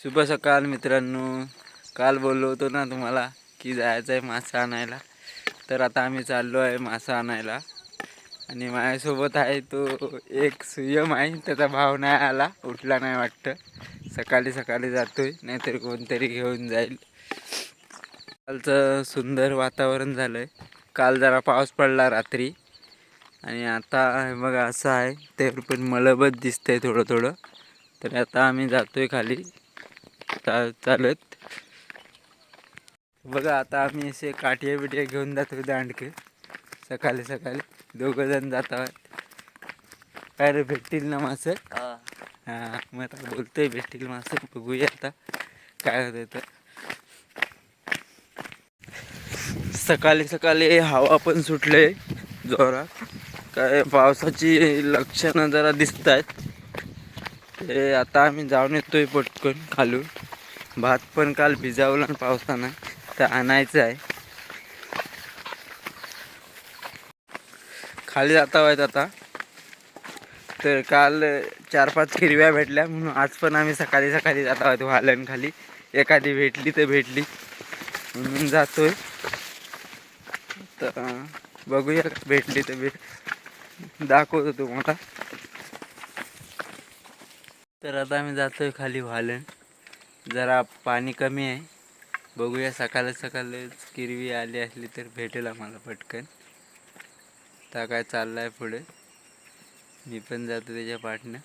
शुभ सकाळ मित्रांनो. काल बोललो होतो ना तुम्हाला की जायचं आहे मासा आणायला. तर आता आम्ही चाललो आहे मासा आणायला. आणि माझ्यासोबत आहे तो एक सुयम आहे. त्याचा भाव नाही आला उठला नाही वाटतं. सकाळी सकाळी जातोय नाहीतर कोणतरी घेऊन जाईल. कालचं सुंदर वातावरण झालं आहे काल जरा पाऊस पडला रात्री. आणि आता बघा असं आहे. ते पण मलबत दिसतंय थोडं थोडं. तर आता आम्ही जातो आहे खाली. चालत बघा आता आम्ही असे काठिया बिटिया घेऊन जातो दांडके सकाळी सकाळी. दोघं जण जात आहोत. काय रे भेटतील ना मासं? हां. मग आता बोलतोय भेटतील मासं. बघूया आता काय होतं तर सकाळी सकाळी हवा पण सुटले जोरात. काय पावसाची लक्षणं जरा दिसत आहेत ते आता आम्ही जाऊन येतोय पटकन खालून. भात पण काल भिजावला पावसानं तर आणायचं आहे. खाली जाता आहेत आता. तर काल चार पाच हिरव्या भेटल्या म्हणून आज पण आम्ही सकाळी सकाळी जात आहोत वालन खाली एखादी भेटली तर भेटली. म्हणून जातोय. तर बघूया भेटली तर भेट दाखवतो तुम्हाला. तर आता आम्ही जातोय खाली वालन. जरा पाणी कमी आहे. बघूया सकाळ सकाळच किरवी आली असली तर भेटेल आम्हाला पटकन. आता काय चाललं आहे पुढे? मी पण जातो त्याच्या पाठनं.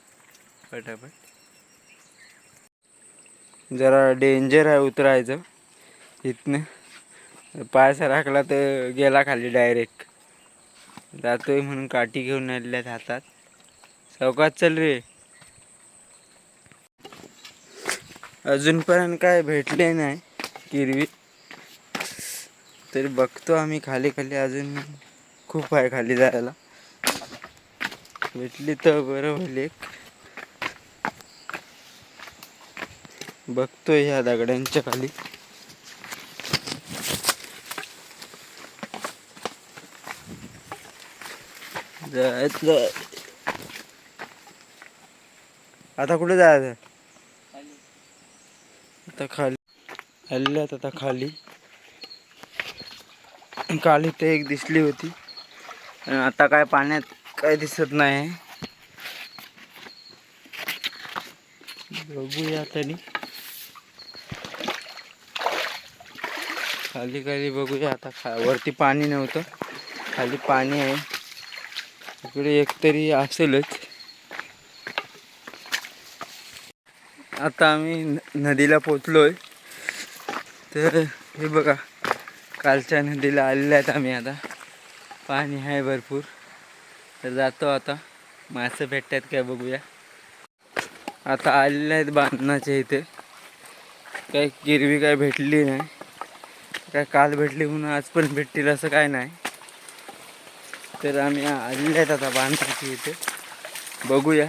पटापट. जरा डेंजर आहे उतरायचं. इथनं पाय राखला तर गेला खाली डायरेक्ट जातोय म्हणून काठी घेऊन आलेल्या हातात. चौकात चल रे. अजूनपर्यंत काय भेटले नाही किरवी. तरी बघतो आम्ही खाली खाली अजून खूप आहे खाली जायला. भेटली तर बरं होईल एक. बघतो ह्या दगड्यांच्या खाली. जायचं. आता कुठे जायचं? आता खाली. आल्यात आता खाली. काल इथे एक दिसली होती. आता काय पाण्यात काय दिसत नाही. बघूया तरी खाली खाली बघूया आता खा वरती पाणी नव्हतं. खाली पाणी आहे. इकडे एकतरी असेलच. आता आम्ही न- नदीला आहे तर हे बघा कालच्या नदीला आलेलं आहेत आम्ही आता. पाणी आहे भरपूर. तर जातो आता. मासे भेटतात काय बघूया. आता आलेले आहेत बांधणाचे इथे. काही गिरवी काय भेटली नाही. काय काल भेटली म्हणून आज पण भेटतील असं काय नाही. तर आम्ही आलेले आहेत आता बांधण्याच्या इथे. बघूया.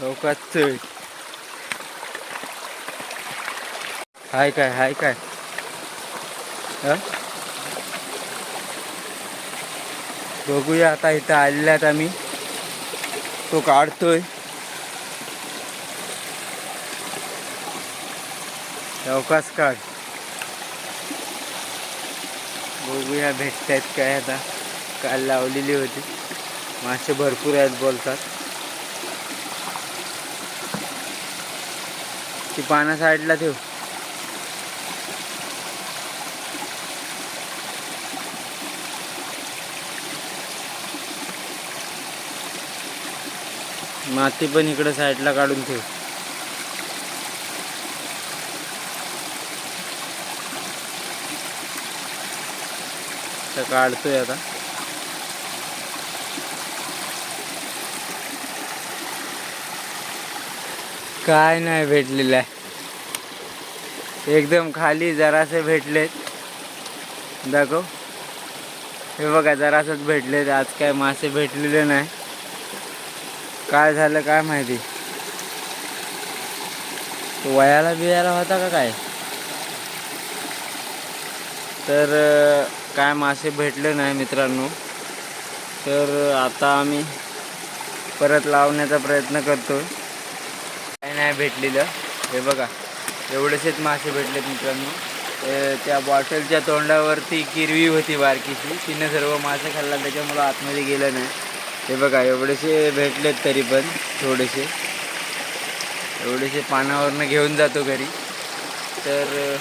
चौकात हाय काय हाय काय? बघूया आता इथं आलेल्यात आम्ही. तो काढतोय. चौकास काढ. बघूया भेटतायत काय आता. काल लावलेली होती. मासे भरपूर आहेत बोलतात. ती पाना साईडला ठेव. माती पण इकडे साईडला काढून ठेव. तर काढतोय आता. काय नाही भेटलेलं आहे. एकदम खाली जरासे भेटलेत. दाखव. हे बघा जरासच भेटलेत. आज काय मासे भेटलेले नाही. काय झालं काय माहिती? वयाला बियाला होता का काय? तर काय मासे भेटले नाही मित्रांनो. तर आता आम्ही परत लावण्याचा प्रयत्न करतो आहे नाही भेटलेलं. हे बघा एवढेसेच मासे भेटलेत मित्रांनो. त्या बॉटलच्या तोंडावरती किरवी होती बारकीशी. तिनं सर्व मासे खाल्ला त्याच्यामुळं आतमध्ये गेलं नाही. हे बघा एवढेसे भेटलेत तरी पण थोडेसे. एवढेसे पानावरनं घेऊन जातो घरी. तर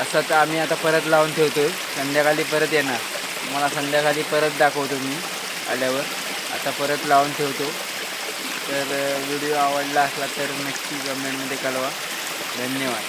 असं तर आम्ही आता परत लावून ठेवतो संध्याकाळी परत येणार. मला संध्याकाळी परत दाखवतो मी आल्यावर. आता परत लावून ठेवतो. तर व्हिडिओ आवडला असला तर नक्की कमेंटमध्ये कळवा. धन्यवाद.